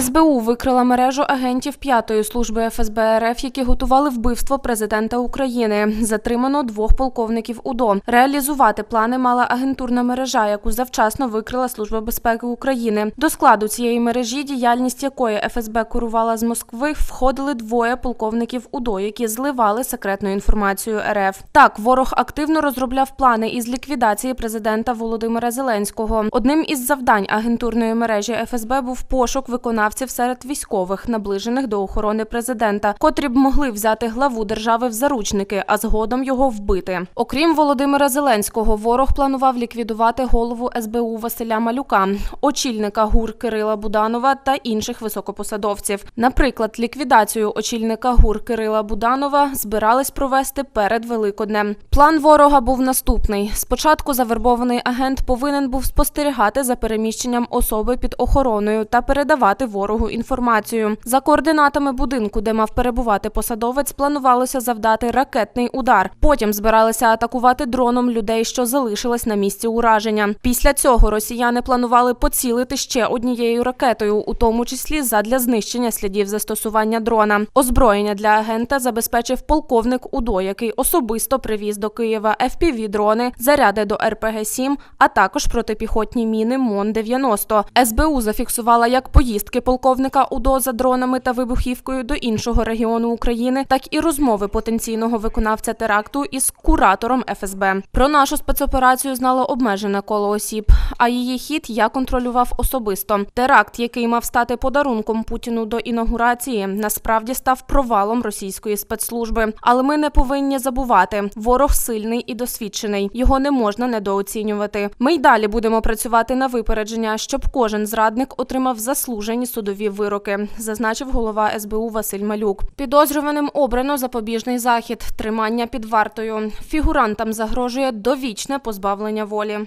СБУ викрила мережу агентів п'ятої служби ФСБ РФ, які готували вбивство президента України. Затримано двох полковників УДО. Реалізувати плани мала агентурна мережа, яку завчасно викрила Служба безпеки України. До складу цієї мережі, діяльність якої ФСБ курувала з Москви, входили двоє полковників УДО, які зливали секретну інформацію РФ. Так, ворог активно розробляв плани із ліквідації президента Володимира Зеленського. Одним із завдань агентурної мережі ФСБ був пошук виконавців серед військових, наближених до охорони президента, котрі б могли взяти главу держави в заручники, а згодом його вбити. Окрім Володимира Зеленського, ворог планував ліквідувати голову СБУ Василя Малюка, очільника ГУР Кирила Буданова та інших високопосадовців. Наприклад, ліквідацію очільника ГУР Кирила Буданова збирались провести перед Великоднем. План ворога був наступний: спочатку завербований агент повинен був спостерігати за переміщенням особи під охороною та передавати ворогу інформацію. За координатами будинку, де мав перебувати посадовець, планувалося завдати ракетний удар. Потім збиралися атакувати дроном людей, що залишились на місці ураження. Після цього росіяни планували поцілити ще однією ракетою, у тому числі задля знищення слідів застосування дрона. Озброєння для агента забезпечив полковник УДО, який особисто привіз до Києва FPV-дрони, заряди до РПГ-7, а також протипіхотні міни МОН-90. СБУ зафіксувала як поїздки полковника УДО за дронами та вибухівкою до іншого регіону України, так і розмови потенційного виконавця теракту із куратором ФСБ. Про нашу спецоперацію знало обмежене коло осіб, а її хід я контролював особисто. Теракт, який мав стати подарунком Путіну до інаугурації, насправді став провалом російської спецслужби. Але ми не повинні забувати, ворог сильний і досвідчений. Його не можна недооцінювати. Ми й далі будемо працювати на випередження, щоб кожен зрадник отримав заслужені судові вироки, зазначив голова СБУ Василь Малюк. Підозрюваним обрано запобіжний захід, тримання під вартою. Фігурантам загрожує довічне позбавлення волі.